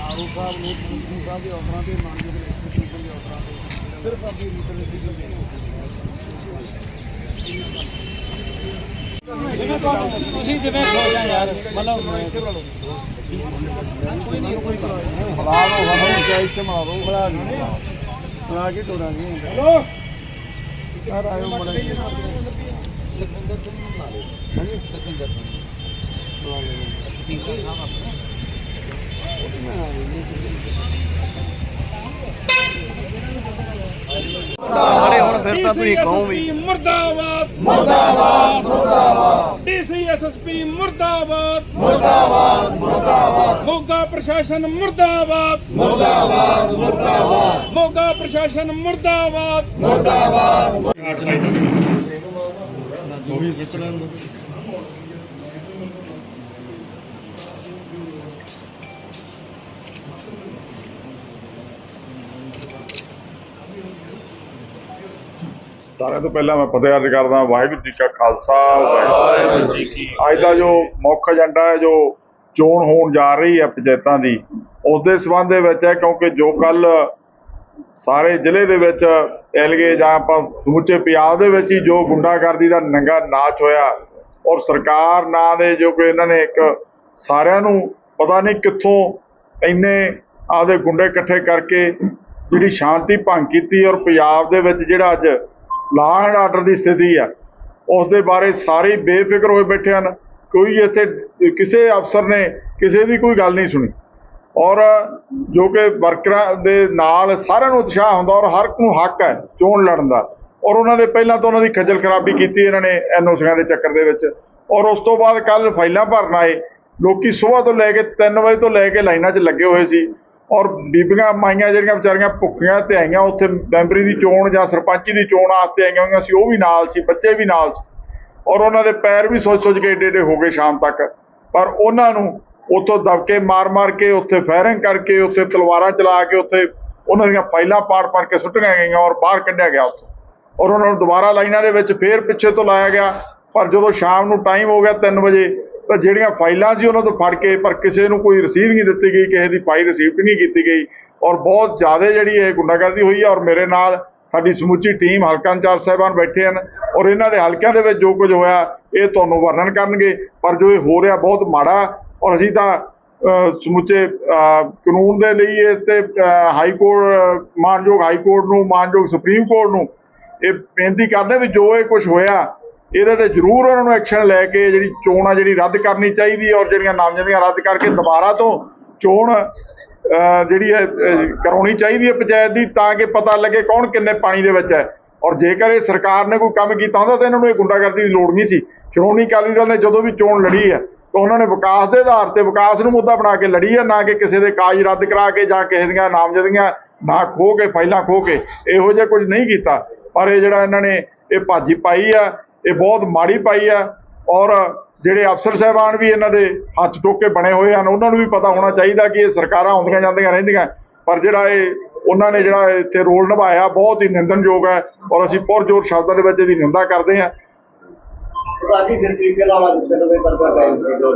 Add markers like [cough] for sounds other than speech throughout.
RO ਸਾਹਿਬ ਨੇ commission ਸਾਹਿਬ ਦੇ ਆਰਡਰਾਂ ਤੇ ਮਾਨਯੋਗ ਇਲੈਕਟ੍ਰੀਸਿਟੀ ਦੇ ਆਰਡਰਾਂ ਤੇ ਸਿਰਫ ਆਪਣੀ ਰੀਟਨ ਦੀ ਤੁਸੀਂ ਜਿਵੇਂ ਸੋਚਿਆ ਯਾਰ ਮਤਲਬ ਬੁਲਾ ਲਓ ਸਾਨੂੰ ਚਾਹੀ ਤੇ ਮਾਰੋ ਬੁਲਾ ਨਹੀਂ ਬੁਲਾ ਕੇ ਤੋੜਾਂਗੇ ਹਲੋ? ਸਰ ਆਇਓ ਮੜਾ ਲਖਵਿੰਦਰ ਸਿੰਘ ਨੂੰ ਬੁਲਾ ਲਓ। ਹਾਂਜੀ। ਲਖਵਿੰਦਰ ਸਿੰਘ। ਸਿੰਘ ਸਾਹਿਬ ਆਪਣੇ ਅਰੇ ਹੁਣ ਫਿਰ ਤਾਂ ਤੁਸੀਂ ਕਹੋ ਵੀ। ਮੁਰਦਾਬਾਦ ਮੁਰਦਾਬਾਦ। ਮੁਰਦਾਬਾਦ ਡੀਸੀਐਸਐਸਪੀ ਮੁਰਦਾਬਾਦ। ਮੁਰਦਾਬਾਦ ਮੁਰਦਾਬਾਦ। ਮੋਗਾ ਪ੍ਰਸ਼ਾਸਨ ਮੁਰਦਾਬਾਦ। ਮੁਰਦਾਬਾਦ ਮੁਰਦਾਬਾਦ। ਮੋਗਾ ਪ੍ਰਸ਼ਾਸਨ ਮੁਰਦਾਬਾਦ। ਮੂਵੀ ਖਿੱਚ ਲੈਣ ਸਾਰਿਆਂ ਤੋਂ ਪਹਿਲਾਂ ਮੈਂ ਫਤਿਹ ਅਰਜ਼ ਕਰਦਾ ਵਾਹਿਗੁਰੂ ਜੀ ਕਾ ਖਾਲਸਾ, ਵਾਹਿਗੁਰੂ ਜੀ ਕੀ ਅੱਜ ਦਾ ਜੋ ਮੁੱਖ ਏਜੰਡਾ ਹੈ, ਜੋ ਚੋਣ ਹੋਣ ਜਾ ਰਹੀ ਹੈ ਪੰਚਾਇਤਾਂ ਦੀ, ਉਸ ਦੇ ਸਬੰਧ ਦੇ ਵਿੱਚ ਹੈ, ਕਿਉਂਕਿ ਜੋ ਕੱਲ ਸਾਰੇ ਜ਼ਿਲ੍ਹੇ ਦੇ ਵਿੱਚ ਐਲਗੇ ਜਾਂ ਆਪਾਂ ਸਮੁੱਚੇ ਪੰਜਾਬ ਦੇ ਵਿੱਚ ਹੀ ਜੋ ਗੁੰਡਾਗਰਦੀ ਦਾ ਨੰਗਾ ਨਾਚ ਹੋਇਆ, ਔਰ ਸਰਕਾਰ ਨਾਂ ਦੇ ਜੋ ਕਿ ਇਹਨਾਂ ਨੇ ਇੱਕ ਸਾਰਿਆਂ ਨੂੰ ਪਤਾ ਨਹੀਂ ਕਿੱਥੋਂ ਇੰਨੇ ਆਪਦੇ ਗੁੰਡੇ ਇਕੱਠੇ ਕਰਕੇ ਜਿਹੜੀ ਸ਼ਾਂਤੀ ਭੰਗ ਕੀਤੀ, ਔਰ ਪੰਜਾਬ ਦੇ ਵਿੱਚ ਜਿਹੜਾ ਅੱਜ ਲਾਅ ਐਂਡ ਆਰਡਰ ਦੀ ਸਥਿਤੀ ਆ। ਉਸ ਦੇ ਬਾਰੇ ਸਾਰੇ ਬੇਫਿਕਰ ਹੋਏ ਬੈਠੇ ਹਨ। ਕੋਈ ਇੱਥੇ ਕਿਸੇ ਅਫਸਰ ਨੇ ਕਿਸੇ ਦੀ ਕੋਈ ਗੱਲ ਨਹੀਂ ਸੁਣੀ। ਔਰ ਜੋ ਕਿ ਵਰਕਰਾਂ ਦੇ ਨਾਲ ਸਾਰਿਆਂ ਨੂੰ ਉਤਸ਼ਾਹ ਹੁੰਦਾ ਔਰ ਹਰ ਨੂੰ ਹੱਕ ਹੈ ਚੋਣ ਲੜਨ ਦਾ। ਔਰ ਉਹਨਾਂ ਦੇ ਪਹਿਲਾਂ ਤੋਂ ਉਹਨਾਂ ਦੀ ਖੱਜਲ ਖਰਾਬੀ ਕੀਤੀ ਇਹਨਾਂ ਨੇ ਐਨਓਸੀਆਂ ਦੇ ਚੱਕਰ ਦੇ ਵਿੱਚ। ਔਰ ਉਸ ਤੋਂ ਬਾਅਦ ਕੱਲ ਫਾਈਲਾਂ ਭਰਨ ਆਏ। ਲੋਕੀ ਸਵੇਰ ਤੋਂ ਲੈ ਕੇ 3 ਵਜੇ ਤੋਂ ਲੈ ਕੇ ਲਾਈਨਾਂ 'ਚ ਲੱਗੇ ਹੋਏ ਸੀ। ਔਰ ਬੀਬੀਆਂ ਮਾਈਆਂ ਜਿਹੜੀਆਂ ਵਿਚਾਰੀਆਂ ਭੁੱਖੀਆਂ ਤੇ ਆਈਆਂ, ਉੱਥੇ ਮੈਂਬਰੀ ਦੀ ਚੋਣ ਜਾਂ ਸਰਪੰਚੀ ਦੀ ਚੋਣ ਆਸਤੇ ਆਈਆਂ ਹੋਈਆਂ ਸੀ, ਉਹ ਵੀ ਨਾਲ ਸੀ, ਬੱਚੇ ਵੀ ਨਾਲ ਸੀ। ਔਰ ਉਹਨਾਂ ਦੇ ਪੈਰ ਵੀ ਸੋਚ ਸੋਚ ਕੇ ਏਡੇ ਏਡੇ ਹੋ ਗਏ ਸ਼ਾਮ ਤੱਕ। ਪਰ ਉਹਨਾਂ ਨੂੰ ਉੱਥੋਂ ਦਬਕੇ ਮਾਰ ਮਾਰ ਕੇ, ਉੱਥੇ ਫਾਇਰਿੰਗ ਕਰਕੇ, ਉੱਥੇ ਤਲਵਾਰਾਂ ਚਲਾ ਕੇ, ਉੱਥੇ ਉਹਨਾਂ ਦੀਆਂ ਫਾਈਲਾਂ ਪਾੜ ਪਾੜ ਕੇ ਸੁੱਟੀਆਂ ਗਈਆਂ ਔਰ ਬਾਹਰ ਕੱਢਿਆ ਗਿਆ ਉੱਥੋਂ। ਔਰ ਉਹਨਾਂ ਨੂੰ ਦੁਬਾਰਾ ਲਾਈਨਾਂ ਦੇ ਵਿੱਚ ਫੇਰ ਪਿੱਛੇ ਤੋਂ ਲਾਇਆ ਗਿਆ। ਪਰ ਜਦੋਂ ਸ਼ਾਮ ਨੂੰ ਟਾਈਮ ਹੋ ਗਿਆ 3 ਵਜੇ ਤਾਂ ਜਿਹੜੀਆਂ ਫਾਈਲਾਂ ਸੀ ਉਹਨਾਂ ਤੋਂ ਫੜ ਕੇ, ਪਰ ਕਿਸੇ ਨੂੰ ਕੋਈ ਰਸੀਦ ਨਹੀਂ ਦਿੱਤੀ ਗਈ, ਕਿਸੇ ਦੀ ਫਾਈਲ ਰਿਸੀਵਟ ਨਹੀਂ ਕੀਤੀ ਗਈ। ਔਰ ਬਹੁਤ ਜ਼ਿਆਦਾ ਜਿਹੜੀ ਇਹ ਗੁੰਡਾਗਰਦੀ ਹੋਈ ਹੈ ਔਰ ਮੇਰੇ ਨਾਲ ਸਾਡੀ ਸਮੁੱਚੀ ਟੀਮ ਹਲਕਾ ਇੰਚਾਰਜ ਸਾਹਿਬਾਨ ਬੈਠੇ ਹਨ, ਔਰ ਇਹਨਾਂ ਦੇ ਹਲਕਿਆਂ ਦੇ ਵਿੱਚ ਜੋ ਕੁਝ ਹੋਇਆ, ਇਹ ਤੁਹਾਨੂੰ ਵਰਣਨ ਕਰਨਗੇ। ਪਰ ਜੋ ਇਹ ਹੋ ਰਿਹਾ ਬਹੁਤ ਮਾੜਾ, ਔਰ ਅਸੀਂ ਤਾਂ ਸਮੁੱਚੇ ਕਾਨੂੰਨ ਦੇ ਲਈ ਇਹ ਤੇ ਹਾਈ ਕੋਰਟ ਮਾਨਯੋਗ ਹਾਈ ਕੋਰਟ ਨੂੰ, ਮਾਨਯੋਗ ਸੁਪਰੀਮ ਕੋਰਟ ਨੂੰ ਇਹ ਬੇਨਤੀ ਕਰਦੇ ਵੀ ਜੋ ਇਹ ਕੁਝ ਹੋਇਆ ਇਹਦੇ ਤੇ ਜ਼ਰੂਰ ਉਹਨਾਂ ਨੂੰ ਐਕਸ਼ਨ ਲੈ ਕੇ ਜਿਹੜੀ ਚੋਣ ਆ ਜਿਹੜੀ ਰੱਦ ਕਰਨੀ ਚਾਹੀਦੀ ਹੈ ਔਰ ਜਿਹੜੀਆਂ ਨਾਮਜ਼ਦਗੀਆਂ ਰੱਦ ਕਰਕੇ ਦੁਬਾਰਾ ਤੋਂ ਚੋਣ ਜਿਹੜੀ ਹੈ ਕਰਾਉਣੀ ਚਾਹੀਦੀ ਹੈ ਪੰਚਾਇਤ ਦੀ ਤਾਂ ਕਿ ਪਤਾ ਲੱਗੇ ਕੌਣ ਕਿੰਨੇ ਪਾਣੀ ਦੇ ਵਿੱਚ ਹੈ। ਔਰ ਜੇਕਰ ਇਹ ਸਰਕਾਰ ਨੇ ਕੋਈ ਕੰਮ ਕੀਤਾ ਹੁੰਦਾ ਤਾਂ ਇਹਨਾਂ ਨੂੰ ਇਹ ਗੁੰਡਾਗਰਦੀ ਦੀ ਲੋੜ ਨਹੀਂ ਸੀ। ਸ਼੍ਰੋਮਣੀ ਅਕਾਲੀ ਦਲ ਨੇ ਜਦੋਂ ਵੀ ਚੋਣ ਲੜੀ ਹੈ ਤਾਂ ਉਹਨਾਂ ਨੇ ਵਿਕਾਸ ਦੇ ਆਧਾਰ ਤੇ ਵਿਕਾਸ ਨੂੰ ਮੁੱਦਾ ਬਣਾ ਕੇ ਲੜੀ ਹੈ, ਨਾ ਕਿ ਕਿਸੇ ਦੇ ਕਾਜ ਰੱਦ ਕਰਾ ਕੇ ਜਾਂ ਕਿਸੇ ਦੀਆਂ ਨਾਮਜ਼ਦਗੀਆਂ ਨਾ ਖੋ ਕੇ, ਫਾਈਲਾਂ ਖੋ ਕੇ ਇਹੋ ਜਿਹਾ ਕੁਝ ਨਹੀਂ ਕੀਤਾ। ਪਰ ਇਹ ਜਿਹੜਾ ਇਹਨਾਂ ਨੇ ਇਹ ਭਾਜੀ ਪਾਈ ਆ ਇਹ ਬਹੁਤ ਮਾੜੀ ਪਾਈ ਆ ਔਰ ਜਿਹੜੇ ਅਫਸਰ ਸਾਹਿਬਾਨ ਵੀ ਇਹਨਾਂ ਦੇ ਹੱਥ ਟੋਕ ਕੇ ਬਣੇ ਹੋਏ ਹਨ, ਉਹਨਾਂ ਨੂੰ ਵੀ ਪਤਾ ਹੋਣਾ ਚਾਹੀਦਾ ਕਿ ਇਹ ਸਰਕਾਰਾਂ ਆਉਂਦੀਆਂ ਜਾਂਦੀਆਂ ਰਹਿੰਦੀਆਂ। ਪਰ ਜਿਹੜਾ ਇਹ ਉਹਨਾਂ ਨੇ ਜਿਹੜਾ ਇੱਥੇ ਰੋਲ ਨਿਭਾਇਆ, ਬਹੁਤ ਹੀ ਨਿੰਦਣਯੋਗ ਹੈ ਔਰ ਅਸੀਂ ਪੁਰਜੋਰ ਸ਼ਬਦਾਂ ਦੇ ਵਿੱਚ ਇਹਦੀ ਨਿੰਦਾ ਕਰਦੇ ਹਾਂ। ਕਾਫੀ ਦਿਨ ਤਰੀਕੇ ਨਾਲ ਅੱਜ ਤਿੰਨ ਤੱਕ ਦਾ ਟਾਈਮ ਸੀ ਜੋ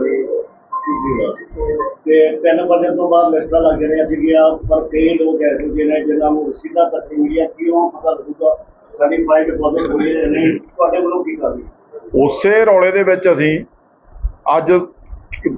ਤੇ ਤਿੰਨ ਵਜੇ ਤੋਂ ਬਾਅਦ ਲਿਸਟਾਂ ਲੱਗ ਜਾਣੀਆਂ ਸੀਗੀਆਂ, ਪਰ ਕਈ ਲੋਕ ਐਸੇ ਜਿਹੇ ਨੇ ਜਿਨ੍ਹਾਂ ਨੂੰ ਸਿੱਧਾ ਤੱਕ ਮੀਡੀਆ ਕਿਉਂ ਪਤਾ ਲੱਗੂਗਾ? ਸਾਡੀ ਡਿਪੋਜ਼ਿਟ ਹੋਈ ਹੈ, ਨਹੀਂ, ਤੁਹਾਡੇ ਵੱਲੋਂ ਕੀ ਕਰ ਉਸੇ ਰੌਲੇ ਦੇ ਵਿੱਚ ਅਸੀਂ ਅੱਜ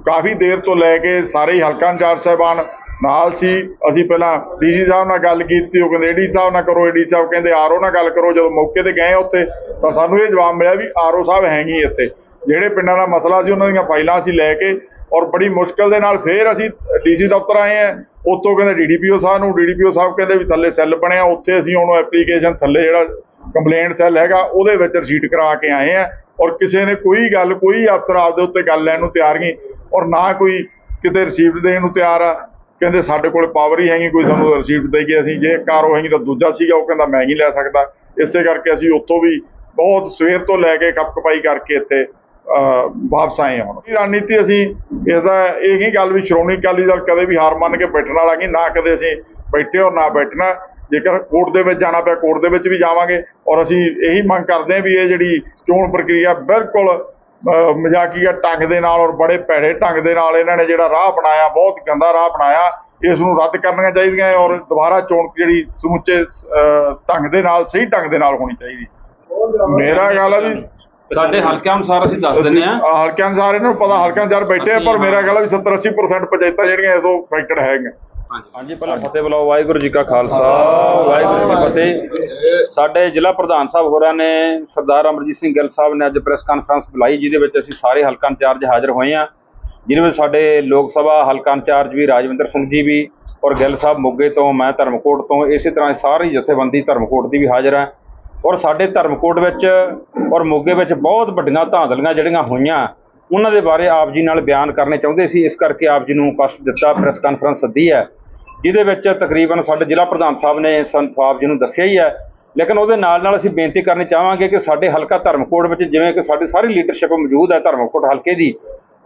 ਕਾਫੀ ਦੇਰ ਤੋਂ ਲੈ ਕੇ ਸਾਰੇ ਹੀ ਹਲਕਾ ਇੰਚਾਰਜ ਸਾਹਿਬਾਨ ਨਾਲ ਸੀ। ਅਸੀਂ ਪਹਿਲਾਂ ਡੀਸੀ ਸਾਹਿਬ ਨਾਲ ਗੱਲ ਕੀਤੀ, ਉਹ ਕਹਿੰਦੇ ਏਡੀ ਸਾਹਿਬ ਨਾਲ ਕਰੋ ਏਡੀ ਸਾਹਿਬ ਕਹਿੰਦੇ ਆਰਓ ਨਾਲ ਗੱਲ ਕਰੋ। ਜਦੋਂ ਮੌਕੇ ਤੇ ਗਏ ਉੱਥੇ, ਤਾਂ ਸਾਨੂੰ ਇਹ ਜਵਾਬ ਮਿਲਿਆ ਵੀ ਆਰਓ ਸਾਹਿਬ ਹੈ ਨਹੀਂ ਇੱਥੇ। ਜਿਹੜੇ ਪਿੰਡਾਂ ਦਾ ਮਸਲਾ ਸੀ, ਉਹਨਾਂ ਦੀਆਂ ਫਾਈਲਾਂ ਅਸੀਂ ਲੈ ਕੇ ਔਰ ਬੜੀ ਮੁਸ਼ਕਲ ਦੇ ਨਾਲ ਫੇਰ ਅਸੀਂ ਡੀਸੀ ਦਫ਼ਤਰ ਆਏ ਆ ਉੱਥੋਂ ਕਹਿੰਦੇ ਡੀਡੀਪੀਓ ਸਾਹਿਬ ਨੂੰ ਡੀਡੀਪੀਓ ਸਾਹਿਬ ਕਹਿੰਦੇ ਵੀ ਥੱਲੇ ਸੈੱਲ ਬਣਿਆ, ਉੱਥੇ ਅਸੀਂ ਹੁਣ ਐਪਲੀਕੇਸ਼ਨ ਥੱਲੇ ਜਿਹੜਾ ਕੰਪਲੇਂਟ ਸੈੱਲ ਹੈਗਾ, ਉਹਦੇ ਵਿੱਚ ਰਸੀਟ ਕਰਾ ਕੇ ਆਏ ਆ ਔਰ ਕਿਸੇ ਨੇ ਕੋਈ ਗੱਲ, ਕੋਈ ਅਫਸਰ ਆਪਦੇ ਉੱਤੇ ਗੱਲ ਲੈਣ ਨੂੰ ਤਿਆਰ ਨਹੀਂ ਔਰ ਨਾ ਕੋਈ ਕਿਤੇ ਰਸੀਵਟ ਦੇਣ ਨੂੰ ਤਿਆਰ ਆ। ਕਹਿੰਦੇ ਸਾਡੇ ਕੋਲ ਪਾਵਰ ਹੀ ਹੈਗੀ, ਕੋਈ ਸਾਨੂੰ ਰਸੀਵਟ ਦੇ ਕੇ ਅਸੀਂ ਜੇ ਕਾਰੋ ਹੈਗੀ ਤਾਂ ਦੂਜਾ ਸੀਗਾ, ਉਹ ਕਹਿੰਦਾ ਮੈਂ ਨਹੀਂ ਲੈ ਸਕਦਾ। ਇਸੇ ਕਰਕੇ ਅਸੀਂ ਉੱਥੋਂ ਵੀ ਬਹੁਤ ਸਵੇਰ ਤੋਂ ਲੈ ਕੇ ਖਪਖਪਾਈ ਕਰਕੇ ਇੱਥੇ ਵਾਪਸ ਆਏ ਹਾਂ ਹੁਣ। ਇਹ ਰਣਨੀਤੀ ਅਸੀਂ ਇਹਦਾ ਇਹ ਹੀ ਗੱਲ ਵੀ ਸ਼੍ਰੋਮਣੀ ਅਕਾਲੀ ਦਲ ਕਦੇ ਵੀ ਹਾਰ ਮੰਨ ਕੇ ਬੈਠਣ ਵਾਲਾ ਨਹੀਂ, ਨਾ ਕਦੇ ਅਸੀਂ ਬੈਠੇ ਔਰ ਨਾ ਬੈਠਣਾ। ਜੇਕਰ ਕੋਰਟ ਦੇ ਵਿੱਚ ਜਾਣਾ ਪਿਆ ਕੋਰਟ ਦੇ ਵਿੱਚ ਵੀ ਜਾਵਾਂਗੇ। ਔਰ ਅਸੀਂ ਇਹੀ ਮੰਗ ਕਰਦੇ ਹਾਂ ਵੀ ਇਹ ਜਿਹੜੀ ਚੋਣ ਪ੍ਰਕਿਰਿਆ ਬਿਲਕੁਲ ਮਜ਼ਾਕੀਆ ਢੰਗ ਦੇ ਨਾਲ ਔਰ ਬੜੇ ਭੈੜੇ ਢੰਗ ਦੇ ਨਾਲ ਇਹਨਾਂ ਨੇ ਜਿਹੜਾ ਰਾਹ ਬਣਾਇਆ ਬਹੁਤ ਗੰਦਾ ਰਾਹ ਬਣਾਇਆ ਇਸ ਨੂੰ ਰੱਦ ਕਰਨੀਆਂ ਚਾਹੀਦੀਆਂ ਔਰ ਦੁਬਾਰਾ ਚੋਣ ਜਿਹੜੀ ਸਮੁੱਚੇ ਢੰਗ ਦੇ ਨਾਲ ਸਹੀ ਢੰਗ ਦੇ ਨਾਲ ਹੋਣੀ ਚਾਹੀਦੀ। ਮੇਰਾ ਗੱਲ ਹੈ ਵੀ ਸਾਡੇ ਹਲਕਿਆਂ ਅਨੁਸਾਰ ਅਸੀਂ ਦੱਸ ਦਿੰਦੇ ਆ ਹਲਕਿਆਂ ਅਨੁਸਾਰ ਇਹਨਾਂ ਨੂੰ ਪਤਾ ਹਲਕਿਆਂ ਅਨੁਸਾਰ ਬੈਠੇ ਆ ਪਰ ਮੇਰਾ ਗੱਲ ਵੀ 70 80% ਪੰਚਾਇਤਾਂ ਜਿਹੜੀਆਂ ਇਸੋਂ ਅਫੈਕਟਡ ਹੈਗੀਆਂ। ਹਾਂਜੀ, ਪਹਿਲਾਂ ਫਤਿਹ ਬੁਲਾਓ, ਵਾਹਿਗੁਰੂ ਜੀ ਕਾ ਖਾਲਸਾ, ਵਾਹਿਗੁਰੂ ਜੀ ਕੀ ਫਤਿਹ। ਸਾਡੇ ਜ਼ਿਲ੍ਹਾ ਪ੍ਰਧਾਨ ਸਾਹਿਬ ਹੋਰਾਂ ਨੇ, ਸਰਦਾਰ ਅਮਰਜੀਤ ਸਿੰਘ ਗਿੱਲ ਸਾਹਿਬ ਨੇ ਅੱਜ ਪ੍ਰੈਸ ਕਾਨਫਰੰਸ ਬੁਲਾਈ, ਜਿਹਦੇ ਵਿੱਚ ਅਸੀਂ ਸਾਰੇ ਹਲਕਾ ਇੰਚਾਰਜ ਹਾਜ਼ਰ ਹੋਏ ਆ ਜਿਹਦੇ ਵਿੱਚ ਸਾਡੇ ਲੋਕ ਸਭਾ ਹਲਕਾ ਇੰਚਾਰਜ ਵੀ, ਰਾਜਵਿੰਦਰ ਸਿੰਘ ਜੀ ਵੀ ਔਰ ਗਿੱਲ ਸਾਹਿਬ ਮੋਗੇ ਤੋਂ, ਮੈਂ ਧਰਮਕੋਟ ਤੋਂ, ਇਸੇ ਤਰ੍ਹਾਂ ਸਾਰੀ ਜਥੇਬੰਦੀ ਧਰਮਕੋਟ ਦੀ ਵੀ ਹਾਜ਼ਰ ਹੈ। ਔਰ ਸਾਡੇ ਧਰਮਕੋਟ ਵਿੱਚ ਔਰ ਮੋਗੇ ਵਿੱਚ ਬਹੁਤ ਵੱਡੀਆਂ ਧਾਂਦਲੀਆਂ ਜਿਹੜੀਆਂ ਹੋਈਆਂ, ਉਹਨਾਂ ਦੇ ਬਾਰੇ ਆਪ ਜੀ ਨਾਲ ਬਿਆਨ ਕਰਨੇ ਚਾਹੁੰਦੇ ਸੀ। ਇਸ ਕਰਕੇ ਆਪ ਜੀ ਨੂੰ ਕਸ਼ਟ ਦਿੱਤਾ, ਪ੍ਰੈਸ ਕਾਨਫਰੰਸ ਸੱਦੀ ਹੈ। ਜਿਹਦੇ ਵਿੱਚ ਤਕਰੀਬਨ ਸਾਡੇ ਜ਼ਿਲ੍ਹਾ ਪ੍ਰਧਾਨ ਸਾਹਿਬ ਨੇ ਸਾਨੂੰ ਆਪ ਜੀ ਨੂੰ ਦੱਸਿਆ ਹੀ ਹੈ। ਲੇਕਿਨ ਉਹਦੇ ਨਾਲ ਨਾਲ ਅਸੀਂ ਬੇਨਤੀ ਕਰਨੀ ਚਾਹਾਂਗੇ ਕਿ ਸਾਡੇ ਹਲਕਾ ਧਰਮਕੋਟ ਵਿੱਚ ਜਿਵੇਂ ਕਿ ਸਾਡੀ ਸਾਰੀ ਲੀਡਰਸ਼ਿਪ ਮੌਜੂਦ ਹੈ ਧਰਮਕੋਟ ਹਲਕੇ ਦੀ,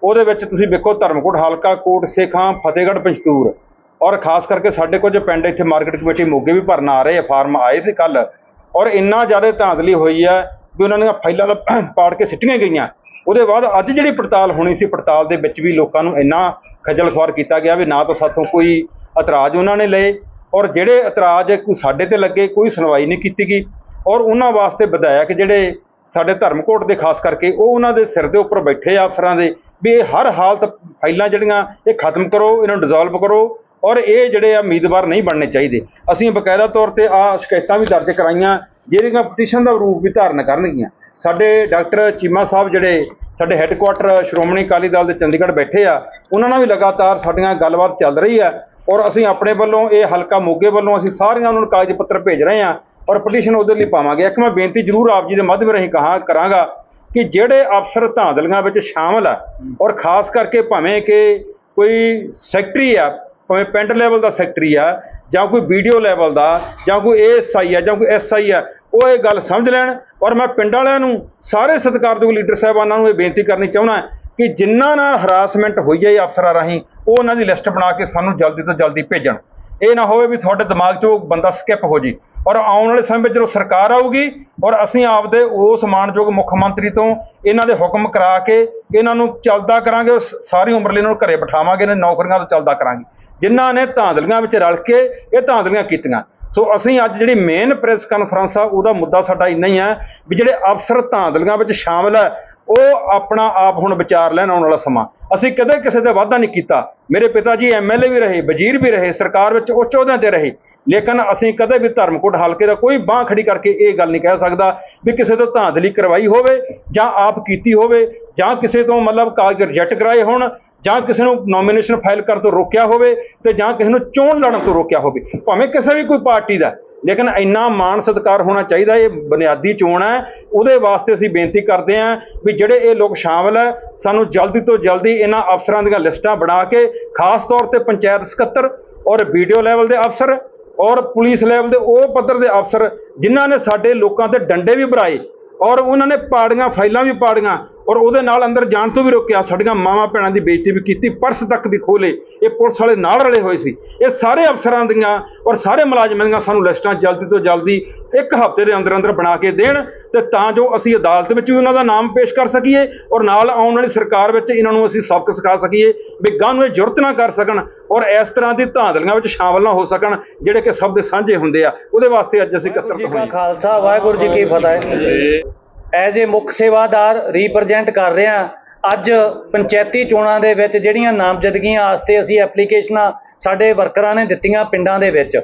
ਉਹਦੇ ਵਿੱਚ ਤੁਸੀਂ ਵੇਖੋ ਧਰਮਕੋਟ ਹਲਕਾ, ਕੋਟ ਸੇਖਾਂ, ਫਤਿਹਗੜ੍ਹ ਪੰਜਤੂਰ ਔਰ ਖਾਸ ਕਰਕੇ ਸਾਡੇ ਕੁਝ ਪਿੰਡ ਇੱਥੇ ਮਾਰਕੀਟ ਕਮੇਟੀ ਮੋਗੇ ਵੀ ਭਰਨ ਆ ਰਹੇ ਆ ਫਾਰਮ ਆਏ ਸੀ ਕੱਲ ਔਰ ਇੰਨਾ ਜ਼ਿਆਦਾ ਧਾਂਦਲੀ ਹੋਈ ਹੈ ਵੀ ਉਹਨਾਂ ਦੀਆਂ ਫਾਈਲਾਂ ਦਾ [coughs] ਪਾੜ ਕੇ ਸਿੱਟੀਆਂ ਗਈਆਂ। ਉਹਦੇ ਬਾਅਦ ਅੱਜ ਜਿਹੜੀ ਪੜਤਾਲ ਹੋਣੀ ਸੀ, ਪੜਤਾਲ ਦੇ ਵਿੱਚ ਵੀ ਲੋਕਾਂ ਨੂੰ ਇੰਨਾ ਖੱਜਲ ਖੁਆਰ ਕੀਤਾ ਗਿਆ ਵੀ ਨਾ ਤਾਂ ਸਾਥੋਂ ਕੋਈ ਇਤਰਾਜ਼ ਉਹਨਾਂ ਨੇ ਲਏ ਔਰ ਜਿਹੜੇ ਇਤਰਾਜ਼ ਸਾਡੇ ਤੇ ਲੱਗੇ, ਕੋਈ ਸੁਣਵਾਈ ਨਹੀਂ ਕੀਤੀ ਗਈ ਔਰ ਉਹਨਾਂ ਵਾਸਤੇ ਵਿਧਾਇਕ ਜਿਹੜੇ ਸਾਡੇ ਧਰਮਕੋਟ ਦੇ ਖਾਸ ਕਰਕੇ ਉਹ ਉਹਨਾਂ ਦੇ ਸਿਰ ਦੇ ਉੱਪਰ ਬੈਠੇ ਆ ਅਫਸਰਾਂ ਦੇ ਵੀ ਇਹ ਹਰ ਹਾਲਤ ਫਾਈਲਾਂ ਜਿਹੜੀਆਂ ਇਹ ਖਤਮ ਕਰੋ, ਇਹਨਾਂ ਨੂੰ ਡਿਸੋਲਵ ਕਰੋ ਔਰ ਇਹ ਜਿਹੜੇ ਆ ਉਮੀਦਵਾਰ ਨਹੀਂ ਬਣਨੇ ਚਾਹੀਦੇ। ਅਸੀਂ ਬਕਾਇਦਾ ਤੌਰ ਤੇ ਆ ਸ਼ਿਕਾਇਤਾਂ ਵੀ ਦਰਜ ਕਰਾਈਆਂ, ਜਿਹੜੀਆਂ ਪਟੀਸ਼ਨ ਦਾ ਰੂਪ ਵੀ ਧਾਰਨ ਕਰਨਗੀਆਂ। ਸਾਡੇ ਡਾਕਟਰ ਚੀਮਾ ਸਾਹਿਬ ਜਿਹੜੇ ਸਾਡੇ ਹੈੱਡਕੁਆਟਰ ਸ਼੍ਰੋਮਣੀ ਅਕਾਲੀ ਦਲ ਦੇ ਚੰਡੀਗੜ੍ਹ ਬੈਠੇ ਆ, ਉਹਨਾਂ ਨਾਲ ਵੀ ਲਗਾਤਾਰ ਸਾਡੀਆਂ ਗੱਲਬਾਤ ਚੱਲ ਰਹੀ ਆ। ਔਰ ਅਸੀਂ ਆਪਣੇ ਵੱਲੋਂ ਇਹ ਹਲਕਾ ਮੋਗੇ ਵੱਲੋਂ ਅਸੀਂ ਸਾਰੀਆਂ ਨੂੰ ਕਾਗਜ਼ ਪੱਤਰ ਭੇਜ ਰਹੇ ਆ ਔਰ ਪਟੀਸ਼ਨ ਉਹਦੇ ਲਈ ਪਾਵਾਂਗੇ। ਇੱਕ ਮੈਂ ਬੇਨਤੀ ਜ਼ਰੂਰ ਆਪ ਜੀ ਦੇ ਮਾਧਿਅਮ ਰਾਹੀਂ ਕਹਾ ਕਰਾਂਗਾ ਕਿ ਜਿਹੜੇ ਅਫਸਰ ਧਾਂਦਲੀਆਂ ਵਿੱਚ ਸ਼ਾਮਲ ਆ ਔਰ ਖਾਸ ਕਰਕੇ ਭਾਵੇਂ ਕਿ ਕੋਈ ਸੈਕਟਰੀ ਆ ਭਾਵੇਂ ਪਿੰਡ ਲੈਵਲ ਦਾ ਸੈਕਟਰੀ ਆ ਜਾਂ ਕੋਈ ਵੀਡੀਓ ਲੈਵਲ ਦਾ ਜਾਂ ਕੋਈ ਏਐਸਆਈ ਆ ਜਾਂ ਕੋਈ ਐਸਆਈ ਆ ਉਹ ਇਹ ਗੱਲ ਸਮਝ ਲੈਣ ਔਰ ਮੈਂ ਪਿੰਡ ਵਾਲਿਆਂ ਨੂੰ ਸਾਰੇ ਸਤਿਕਾਰਯੋਗ ਲੀਡਰ ਸਾਹਿਬਾਨਾਂ ਨੂੰ ਇਹ ਬੇਨਤੀ ਕਰਨੀ ਚਾਹੁੰਦਾ ਕਿ ਜਿਨ੍ਹਾਂ ਨਾਲ ਹਰਾਸਮੈਂਟ ਹੋਈ ਹੈ ਇਹ ਅਫਸਰਾਂ ਰਾਹੀਂ, ਉਹ ਉਹਨਾਂ ਦੀ ਲਿਸਟ ਬਣਾ ਕੇ ਸਾਨੂੰ ਜਲਦੀ ਤੋਂ ਜਲਦੀ ਭੇਜਣ। ਇਹ ਨਾ ਹੋਵੇ ਵੀ ਤੁਹਾਡੇ ਦਿਮਾਗ 'ਚੋਂ ਉਹ ਬੰਦਾ ਸਕਿਪ ਹੋ ਜੀ। ਔਰ ਆਉਣ ਵਾਲੇ ਸਮੇਂ ਵਿੱਚ ਜਦੋਂ ਸਰਕਾਰ ਆਊਗੀ ਔਰ ਅਸੀਂ ਆਪਦੇ ਉਸ ਮਾਨਯੋਗ ਮੁੱਖ ਮੰਤਰੀ ਤੋਂ ਇਹਨਾਂ ਦੇ ਹੁਕਮ ਕਰਾ ਕੇ ਇਹਨਾਂ ਨੂੰ ਚੱਲਦਾ ਕਰਾਂਗੇ ਔਰ ਸਾਰੀ ਉਮਰ ਲਈ ਇਹਨਾਂ ਨੂੰ ਘਰੇ ਬਿਠਾਵਾਂਗੇ, ਇਹਨਾਂ ਨੌਕਰੀਆਂ ਤੋਂ ਚੱਲਦਾ ਕਰਾਂਗੇ। ਜਿਨ੍ਹਾਂ ਨੇ ਧਾਂਦਲੀਆਂ ਵਿੱਚ ਰਲ ਕੇ ਇਹ ਧਾਂਦਲੀਆਂ ਕੀਤੀਆਂ। ਸੋ ਅਸੀਂ ਅੱਜ ਜਿਹੜੀ ਮੇਨ ਪ੍ਰੈਸ ਕਾਨਫਰੰਸ ਆ, ਉਹਦਾ ਮੁੱਦਾ ਸਾਡਾ ਇੰਨਾ ਹੀ ਹੈ ਵੀ ਜਿਹੜੇ ਅਫਸਰ ਧਾਂਦਲੀਆਂ ਵਿੱਚ ਸ਼ਾਮਲ ਹੈ ਉਹ ਆਪਣਾ ਆਪ ਹੁਣ ਵਿਚਾਰ ਲੈਣ ਆਉਣ ਵਾਲਾ ਸਮਾਂ। ਅਸੀਂ ਕਦੇ ਕਿਸੇ ਦਾ ਵਾਅਦਾ ਨਹੀਂ ਕੀਤਾ। ਮੇਰੇ ਪਿਤਾ ਜੀ ਐਮਐਲਏ ਵੀ ਰਹੇ, ਵਜ਼ੀਰ ਵੀ ਰਹੇ, ਸਰਕਾਰ ਵਿੱਚ ਉੱਚ ਅਹੁਦਿਆਂ ਤੇ ਰਹੇ। ਲੇਕਿਨ ਅਸੀਂ ਕਦੇ ਵੀ ਧਰਮਕੋਟ ਹਲਕੇ ਦਾ ਕੋਈ ਬਾਹ ਖੜੀ ਕਰਕੇ ਇਹ ਗੱਲ ਨਹੀਂ ਕਹਿ ਸਕਦਾ ਵੀ ਕਿਸੇ ਤੋਂ ਧਾਂਦਲੀ ਕਰਵਾਈ ਹੋਵੇ ਜਾਂ ਆਪ ਕੀਤੀ ਹੋਵੇ ਜਾਂ ਕਿਸੇ ਤੋਂ ਮਤਲਬ ਕਾਗਜ਼ ਰਿਜੈਕਟ ਕਰਾਏ ਹੋਣ ਜਾਂ ਕਿਸੇ ਨੂੰ ਨੋਮੀਨੇਸ਼ਨ ਫਾਈਲ ਕਰਨ ਤੋਂ ਰੋਕਿਆ ਹੋਵੇ ਤੇ ਜਾਂ ਕਿਸੇ ਨੂੰ ਚੋਣ ਲੜਨ ਤੋਂ ਰੋਕਿਆ ਹੋਵੇ। ਭਾਵੇਂ ਕਿਸੇ ਵੀ ਕੋਈ ਪਾਰਟੀ ਦਾ ਲੇਕਿਨ ਇੰਨਾ ਮਾਣ ਸਤਿਕਾਰ ਹੋਣਾ ਚਾਹੀਦਾ, ਇਹ ਬੁਨਿਆਦੀ ਚੋਣ ਹੈ। ਉਹਦੇ ਵਾਸਤੇ ਅਸੀਂ ਬੇਨਤੀ ਕਰਦੇ ਹਾਂ ਵੀ ਜਿਹੜੇ ਇਹ ਲੋਕ ਸ਼ਾਮਲ ਹੈ, ਸਾਨੂੰ ਜਲਦੀ ਤੋਂ ਜਲਦੀ ਇਹਨਾਂ ਅਫਸਰਾਂ ਦੀਆਂ ਲਿਸਟਾਂ ਬਣਾ ਕੇ, ਖਾਸ ਤੌਰ ਤੇ ਪੰਚਾਇਤ ਸਕੱਤਰ ਔਰ ਵੀਡੀਓ ਲੈਵਲ ਦੇ ਅਫਸਰ ਔਰ ਪੁਲਿਸ ਲੈਵਲ ਦੇ ਉਹ ਪੱਧਰ ਦੇ ਅਫਸਰ, ਜਿਨ੍ਹਾਂ ਨੇ ਸਾਡੇ ਲੋਕਾਂ ਤੇ ਡੰਡੇ ਵੀ ਭਰਾਏ ਔਰ ਉਹਨਾਂ ਨੇ ਪਾੜੀਆਂ, ਫਾਈਲਾਂ ਵੀ ਪਾੜੀਆਂ ਔਰ ਉਹਦੇ ਨਾਲ ਅੰਦਰ ਜਾਣ ਤੋਂ ਵੀ ਰੋਕਿਆ ਸਾਡੀਆਂ ਮਾਵਾਂ ਭੈਣਾਂ ਦੀ ਬੇਇੱਜ਼ਤੀ ਵੀ ਕੀਤੀ ਪਰਸ ਤੱਕ ਵੀ ਖੋਲੇ ਇਹ ਪੁਲਿਸ ਵਾਲੇ ਨਾਲ ਰਲੇ ਹੋਏ ਸੀ। ਇਹ ਸਾਰੇ ਅਫਸਰਾਂ ਦੀਆਂ ਔਰ ਸਾਰੇ ਮੁਲਾਜ਼ਮਾਂ ਦੀਆਂ ਸਾਨੂੰ ਲਿਸਟਾਂ ਜਲਦੀ ਤੋਂ ਜਲਦੀ ਇੱਕ ਹਫ਼ਤੇ ਦੇ ਅੰਦਰ ਅੰਦਰ ਬਣਾ ਕੇ ਦੇਣ ਤੇ ਤਾਂ ਜੋ ਅਸੀਂ ਅਦਾਲਤ ਵਿੱਚ ਵੀ ਉਹਨਾਂ ਦਾ ਨਾਮ ਪੇਸ਼ ਕਰ ਸਕੀਏ ਔਰ ਨਾਲ ਆਉਣ ਵਾਲੀ ਸਰਕਾਰ ਵਿੱਚ ਇਹਨਾਂ ਨੂੰ ਅਸੀਂ ਸਬਕ ਸਿਖਾ ਸਕੀਏ ਵੀ ਗਾਂ ਨੂੰ ਇਹ ਜ਼ਰੂਰਤ ਨਾ ਕਰ ਸਕਣ ਔਰ ਇਸ ਤਰ੍ਹਾਂ ਦੀ ਧਾਂਦਲੀਆਂ ਵਿੱਚ ਸ਼ਾਮਲ ਨਾ ਹੋ ਸਕਣ ਜਿਹੜੇ ਕਿ ਸਭ ਦੇ ਸਾਂਝੇ ਹੁੰਦੇ ਆ। ਉਹਦੇ ਵਾਸਤੇ ਅੱਜ ਅਸੀਂ ਇਕੱਤਰ ਹੋਏ। ਖਾਲਸਾ ਵਾਹਿਗੁਰੂ ਜੀ ਕੀ ਫਤਿਹ। ਐਜ਼ ਏ ਮੁੱਖ ਸੇਵਾਦਾਰ ਰਿਪਰੈਜ਼ੈਂਟ ਕਰ ਰਿਹਾ, ਅੱਜ ਪੰਚਾਇਤੀ ਚੋਣਾਂ ਦੇ ਵਿੱਚ ਜਿਹੜੀਆਂ ਨਾਮਜ਼ਦਗੀਆਂ ਵਾਸਤੇ ਅਸੀਂ ਐਪਲੀਕੇਸ਼ਨਾਂ ਸਾਡੇ ਵਰਕਰਾਂ ਨੇ ਦਿੱਤੀਆਂ ਪਿੰਡਾਂ ਦੇ ਵਿੱਚ,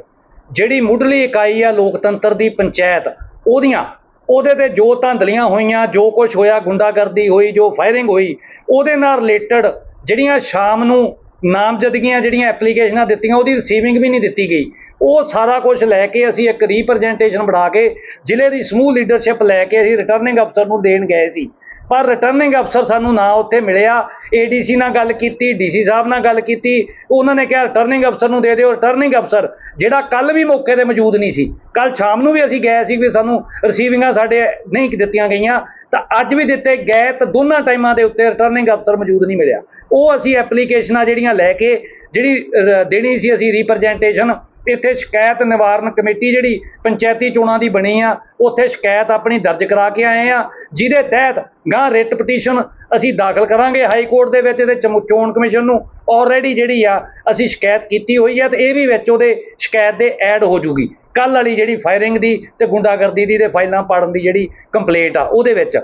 ਜਿਹੜੀ ਮੁੱਢਲੀ ਇਕਾਈ ਆ ਲੋਕਤੰਤਰ ਦੀ ਪੰਚਾਇਤ, ਉਹਦੀਆਂ, ਉਹਦੇ ਤੇ ਜੋ ਧੰਦਲੀਆਂ ਹੋਈਆਂ, ਜੋ ਕੁਝ ਹੋਇਆ, ਗੁੰਡਾਗਰਦੀ ਹੋਈ, ਜੋ ਫਾਇਰਿੰਗ ਹੋਈ, ਉਹਦੇ ਨਾਲ ਰਿਲੇਟਡ ਜਿਹੜੀਆਂ ਸ਼ਾਮ ਨੂੰ ਨਾਮਜ਼ਦਗੀਆਂ ਜਿਹੜੀਆਂ ਐਪਲੀਕੇਸ਼ਨਾਂ ਦਿੱਤੀਆਂ, ਉਹਦੀ ਰਿਸੀਵਿੰਗ ਵੀ ਨਹੀਂ ਦਿੱਤੀ ਗਈ। ਉਹ ਸਾਰਾ ਕੁਝ ਲੈ ਕੇ ਅਸੀਂ ਇੱਕ ਰਿਪਰੈਜ਼ੈਂਟੇਸ਼ਨ ਬਣਾ ਕੇ ਜ਼ਿਲ੍ਹੇ ਦੀ ਸਮੂਹ ਲੀਡਰਸ਼ਿਪ ਲੈ ਕੇ ਅਸੀਂ ਰਿਟਰਨਿੰਗ ਅਫਸਰ ਨੂੰ ਦੇਣ ਗਏ ਸੀ। ਪਰ ਰਿਟਰਨਿੰਗ ਅਫਸਰ ਸਾਨੂੰ ਨਾ ਉੱਥੇ ਮਿਲਿਆ। ਏਡੀਸੀ ਨਾਲ ਗੱਲ ਕੀਤੀ ਡੀਸੀ ਸਾਹਿਬ ਨਾਲ ਗੱਲ ਕੀਤੀ। ਉਹਨਾਂ ਨੇ ਕਿਹਾ ਰਿਟਰਨਿੰਗ ਅਫਸਰ ਨੂੰ ਦੇ ਦਿਓ ਰਿਟਰਨਿੰਗ ਅਫਸਰ ਜਿਹੜਾ ਕੱਲ ਵੀ ਮੌਕੇ ਤੇ ਮੌਜੂਦ ਨਹੀਂ ਸੀ। ਕੱਲ ਸ਼ਾਮ ਨੂੰ ਵੀ ਅਸੀਂ ਗਏ ਸੀ ਵੀ ਸਾਨੂੰ ਰਿਸੀਵਿੰਗਾਂ ਸਾਡੇ ਨਹੀਂ ਦਿੱਤੀਆਂ ਗਈਆਂ। ਤਾਂ ਅੱਜ ਵੀ ਦਿੱਤੇ ਗਏ ਤਾਂ ਦੋਨਾਂ ਟਾਈਮਾਂ ਦੇ ਉੱਤੇ ਰਿਟਰਨਿੰਗ ਅਫਸਰ ਮੌਜੂਦ ਨਹੀਂ ਮਿਲਿਆ। ਉਹ ਅਸੀਂ ਐਪਲੀਕੇਸ਼ਨਾਂ ਜਿਹੜੀਆਂ ਲੈ ਕੇ ਜਿਹੜੀ ਦੇਣੀ ਸੀ ਅਸੀਂ ਰਿਪਰੈਜ਼ੈਂਟੇਸ਼ਨ ਇੱਥੇ ਸ਼ਿਕਾਇਤ ਨਿਵਾਰਨ ਕਮੇਟੀ ਜਿਹੜੀ ਪੰਚਾਇਤੀ ਚੋਣਾਂ ਦੀ ਬਣੀ ਆ, ਉੱਥੇ ਸ਼ਿਕਾਇਤ ਆਪਣੀ ਦਰਜ ਕਰਾ ਕੇ ਆਏ ਆ। ਜਿਹਦੇ ਤਹਿਤ ਗਾਂ ਰਿਟ ਪਟੀਸ਼ਨ ਅਸੀਂ ਦਾਖਲ ਕਰਾਂਗੇ ਹਾਈ ਕੋਰਟ ਦੇ ਵਿੱਚ ਇਹਦੇ ਚੋਣ ਕਮਿਸ਼ਨ ਨੂੰ ਆਲਰੇਡੀ ਜਿਹੜੀ ਆ, ਅਸੀਂ ਸ਼ਿਕਾਇਤ ਕੀਤੀ ਹੋਈ ਆ ਤੇ ਇਹ ਵੀ ਵਿੱਚ ਉਹਦੇ ਸ਼ਿਕਾਇਤ ਦੇ ਐਡ ਹੋ ਜੂਗੀ। ਕੱਲ ਵਾਲੀ ਜਿਹੜੀ ਫਾਇਰਿੰਗ ਦੀ ਤੇ ਗੁੰਡਾਗਰਦੀ ਦੀ ਤੇ ਫਾਈਲਾਂ ਪਾੜਨ ਦੀ ਜਿਹੜੀ ਕੰਪਲੇਂਟ ਆ, ਉਹਦੇ ਵਿੱਚ।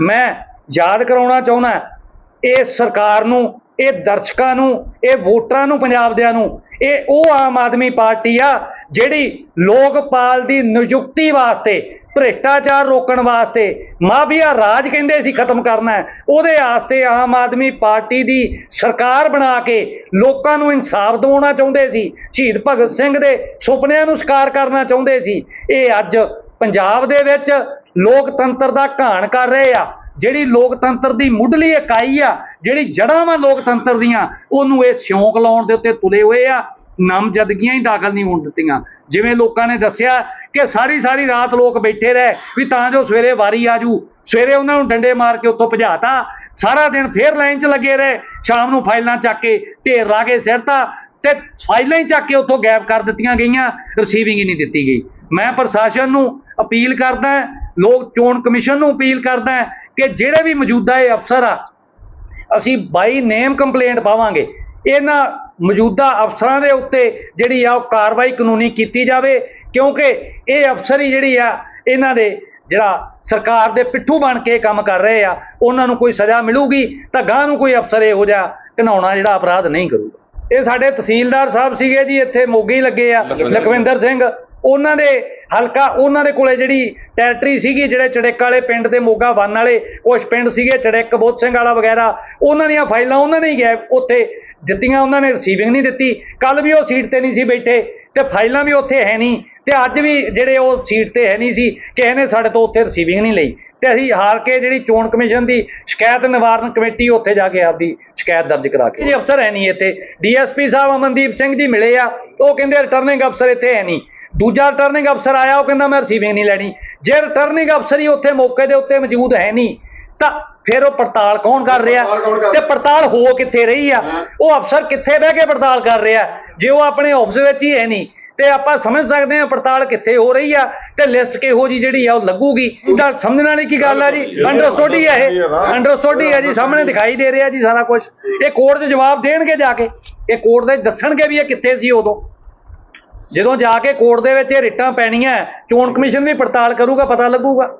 ਮੈਂ ਯਾਦ ਕਰਾਉਣਾ ਚਾਹੁੰਦਾ ਇਹ ਸਰਕਾਰ ਨੂੰ ਇਹ ਦਰਸ਼ਕਾਂ ਨੂੰ, ਇਹ ਵੋਟਰਾਂ ਨੂੰ ਪੰਜਾਬ ਦਿਆਂ ਨੂੰ, ਇਹ ਉਹ ਆਮ ਆਦਮੀ ਪਾਰਟੀ ਆ ਜਿਹੜੀ ਲੋਕਪਾਲ ਦੀ ਨਿਯੁਕਤੀ ਵਾਸਤੇ, ਭ੍ਰਿਸ਼ਟਾਚਾਰ ਰੋਕਣ ਵਾਸਤੇ ਮਾਫੀਆ ਰਾਜ ਕਹਿੰਦੇ ਸੀ ਖਤਮ ਕਰਨਾ ਉਹਦੇ ਵਾਸਤੇ ਆਮ ਆਦਮੀ ਪਾਰਟੀ ਦੀ ਸਰਕਾਰ ਬਣਾ ਕੇ ਲੋਕਾਂ ਨੂੰ ਇਨਸਾਫ ਦਿਵਾਉਣਾ ਚਾਹੁੰਦੇ ਸੀ। ਸ਼ਹੀਦ ਭਗਤ ਸਿੰਘ ਦੇ ਸੁਪਨਿਆਂ ਨੂੰ ਸਾਕਾਰ ਕਰਨਾ ਚਾਹੁੰਦੇ ਸੀ। ਇਹ ਅੱਜ ਪੰਜਾਬ ਦੇ ਵਿੱਚ ਲੋਕਤੰਤਰ ਦਾ ਘਾਣ ਕਰ ਰਹੇ ਆ। ਜਿਹੜੀ ਲੋਕਤੰਤਰ ਦੀ ਮੁੱਢਲੀ ਇਕਾਈ ਆ ਜਿਹੜੀ ਜੜ੍ਹਾਂ ਵਾ ਲੋਕਤੰਤਰ ਦੀਆਂ, ਉਹਨੂੰ ਇਹ ਸਿਉਂਕ ਲਾਉਣ ਦੇ ਉੱਤੇ ਤੁਲੇ ਹੋਏ ਆ, ਨਾਮਜ਼ਦਗੀਆਂ ਹੀ ਦਾਖਲ ਨਹੀਂ ਹੋਣ ਦਿੱਤੀਆਂ। ਜਿਵੇਂ ਲੋਕਾਂ ਨੇ ਦੱਸਿਆ ਕਿ ਸਾਰੀ ਸਾਰੀ ਰਾਤ ਲੋਕ ਬੈਠੇ ਰਹੇ ਵੀ ਤਾਂ ਜੋ ਸਵੇਰੇ ਵਾਰੀ ਆਜੂ ਸਵੇਰੇ ਉਹਨਾਂ ਨੂੰ ਡੰਡੇ ਮਾਰ ਕੇ ਉੱਥੋਂ ਭਜਾਤਾ। ਸਾਰਾ ਦਿਨ ਫੇਰ ਲਾਈਨ 'ਚ ਲੱਗੇ ਰਹੇ, ਸ਼ਾਮ ਨੂੰ ਫਾਈਲਾਂ ਚੱਕ ਕੇ ਢੇਰ ਲਾ ਕੇ ਸਿੱਟਤਾ ਤੇ ਫਾਈਲਾਂ ਹੀ ਚੱਕ ਕੇ ਉੱਥੋਂ ਗਾਇਬ ਕਰ ਦਿੱਤੀਆਂ ਗਈਆਂ ਰਿਸੀਵਿੰਗ ਹੀ ਨਹੀਂ ਦਿੱਤੀ ਗਈ। ਮੈਂ ਪ੍ਰਸ਼ਾਸਨ ਨੂੰ ਅਪੀਲ ਕਰਦਾ, ਲੋਕ ਚੋਣ ਕਮਿਸ਼ਨ ਨੂੰ ਅਪੀਲ ਕਰਦਾ ਕਿ ਜਿਹੜੇ ਵੀ ਮੌਜੂਦਾ ਇਹ ਅਫਸਰ ਆ ਅਸੀਂ ਬਾਈ ਨੇਮ ਕੰਪਲੇਂਟ ਪਾਵਾਂਗੇ। ਇਹਨਾਂ ਮੌਜੂਦਾ ਅਫਸਰਾਂ ਦੇ ਉੱਤੇ ਜਿਹੜੀ ਆ ਉਹ ਕਾਰਵਾਈ ਕਾਨੂੰਨੀ ਕੀਤੀ ਜਾਵੇ ਕਿਉਂਕਿ ਇਹ ਅਫਸਰ ਹੀ ਜਿਹੜੀ ਆ ਇਹਨਾਂ ਦੇ ਜਿਹੜਾ ਸਰਕਾਰ ਦੇ ਪਿੱਠੂ ਬਣ ਕੇ ਕੰਮ ਕਰ ਰਹੇ ਆ ਉਹਨਾਂ ਨੂੰ ਕੋਈ ਸਜ਼ਾ ਮਿਲੂਗੀ ਤਾਂ ਗਾਂ ਨੂੰ ਕੋਈ ਅਫਸਰ ਇਹੋ ਜਿਹਾ ਘਿਨਾਉਣਾ ਜਿਹੜਾ ਅਪਰਾਧ ਨਹੀਂ ਕਰੂਗਾ। ਇਹ ਸਾਡੇ ਤਹਿਸੀਲਦਾਰ ਸਾਹਿਬ ਸੀਗੇ ਜੀ ਇੱਥੇ ਮੋਗੇ ਲੱਗੇ ਆ ਲਖਵਿੰਦਰ ਸਿੰਘ। ਉਹਨਾਂ ਦੇ ਹਲਕਾ, ਉਹਨਾਂ ਦੇ ਕੋਲੇ ਜਿਹੜੀ ਟੈਰਟਰੀ ਸੀਗੀ, ਜਿਹੜੇ ਚੜਿੱਕ ਵਾਲੇ ਪਿੰਡ ਦੇ ਮੋਗਾ ਵਨ ਵਾਲੇ ਕੁਝ ਪਿੰਡ ਸੀਗੇ, ਚੜਿੱਕ ਬੋਧ ਸਿੰਘ ਵਾਲਾ ਵਗੈਰਾ, ਉਹਨਾਂ ਦੀਆਂ ਫਾਈਲਾਂ ਉਹਨਾਂ ਨੇ ਹੀ ਗਏ ਉੱਥੇ ਦਿੱਤੀਆਂ, ਉਹਨਾਂ ਨੇ ਰਿਸੀਵਿੰਗ ਨਹੀਂ ਦਿੱਤੀ। ਕੱਲ ਵੀ ਉਹ ਸੀਟ ਤੇ ਨਹੀਂ ਸੀ ਬੈਠੇ ਤੇ ਫਾਈਲਾਂ ਵੀ ਉੱਥੇ ਹੈ ਨਹੀਂ ਤੇ ਅੱਜ ਵੀ ਜਿਹੜੇ ਉਹ ਸੀਟ ਤੇ ਹੈ ਨਹੀਂ ਸੀ, ਕਿਸੇ ਨੇ ਸਾਡੇ ਤੋਂ ਉੱਥੇ ਰਿਸੀਵਿੰਗ ਨਹੀਂ ਲਈ। ਤੇ ਅਸੀਂ ਹਾਰ ਕੇ ਜਿਹੜੀ ਚੋਣ ਕਮਿਸ਼ਨ ਦੀ ਸ਼ਿਕਾਇਤ ਨਿਵਾਰਨ ਕਮੇਟੀ, ਉੱਥੇ ਜਾ ਕੇ ਆਪਦੀ ਸ਼ਿਕਾਇਤ ਦਰਜ ਕਰਾ ਕੇ ਜੀ ਅਫਸਰ ਹੈ ਨਹੀਂ ਇੱਥੇ। ਡੀਐਸਪੀ ਸਾਹਿਬ ਅਮਨਦੀਪ ਸਿੰਘ ਜੀ ਮਿਲੇ ਆ, ਉਹ ਕਹਿੰਦੇ ਰਿਟਰਨਿੰਗ ਅਫਸਰ ਇੱਥੇ ਹੈ ਨਹੀਂ। ਦੂਜਾ ਰਿਟਰਨਿੰਗ ਅਫਸਰ ਆਇਆ ਉਹ ਕਹਿੰਦਾ ਮੈਂ ਰਿਸੀਵਿੰਗ ਨਹੀਂ ਲੈਣੀ। ਜੇ ਰਿਟਰਨਿੰਗ ਅਫਸਰ ਹੀ ਉੱਥੇ ਮੌਕੇ ਦੇ ਉੱਤੇ ਮੌਜੂਦ ਹੈ ਨਹੀਂ ਤਾਂ ਫਿਰ ਉਹ ਪੜਤਾਲ ਕੌਣ ਕਰ ਰਿਹਾ? ਤੇ ਪੜਤਾਲ ਹੋ ਕਿੱਥੇ ਰਹੀ ਆ? ਉਹ ਅਫਸਰ ਕਿੱਥੇ ਬਹਿ ਕੇ ਪੜਤਾਲ ਕਰ ਰਿਹਾ? ਜੇ ਉਹ ਆਪਣੇ ਆਫਿਸ ਵਿੱਚ ਹੀ ਹੈ ਨਹੀਂ ਤੇ ਆਪਾਂ ਸਮਝ ਸਕਦੇ ਹਾਂ ਪੜਤਾਲ ਕਿੱਥੇ ਹੋ ਰਹੀ ਆ ਤੇ ਲਿਸਟ ਕਿਹੋ ਜੀ ਜਿਹੜੀ ਆ ਉਹ ਲੱਗੂਗੀ। ਇਹਦਾ ਸਮਝਣ ਵਾਲੀ ਕੀ ਗੱਲ ਆ ਜੀ? ਅੰਡਰਸਟੂਡ ਹੀ ਆ ਇਹ। ਅੰਡਰਸਟੂਡ ਹੀ ਆ ਜੀ ਸਾਹਮਣੇ ਦਿਖਾਈ ਦੇ ਰਿਹਾ ਜੀ ਸਾਰਾ ਕੁਝ ਇਹ ਕੋਰਟ 'ਚ ਜਵਾਬ ਦੇਣਗੇ ਜਾ ਕੇ। ਇਹ ਕੋਰਟ ਦੇ ਦੱਸਣਗੇ ਵੀ ਇਹ ਕਿੱਥੇ ਸੀ ਉਦੋਂ। ਜਦੋਂ ਜਾ ਕੇ ਕੋਰਟ ਦੇ ਵਿੱਚ ਇਹ ਰਿਟਾਂ ਪੈਣੀਆਂ, ਚੋਣ ਕਮਿਸ਼ਨ ਵੀ ਪੜਤਾਲ ਕਰੂਗਾ, ਪਤਾ ਲੱਗੂਗਾ।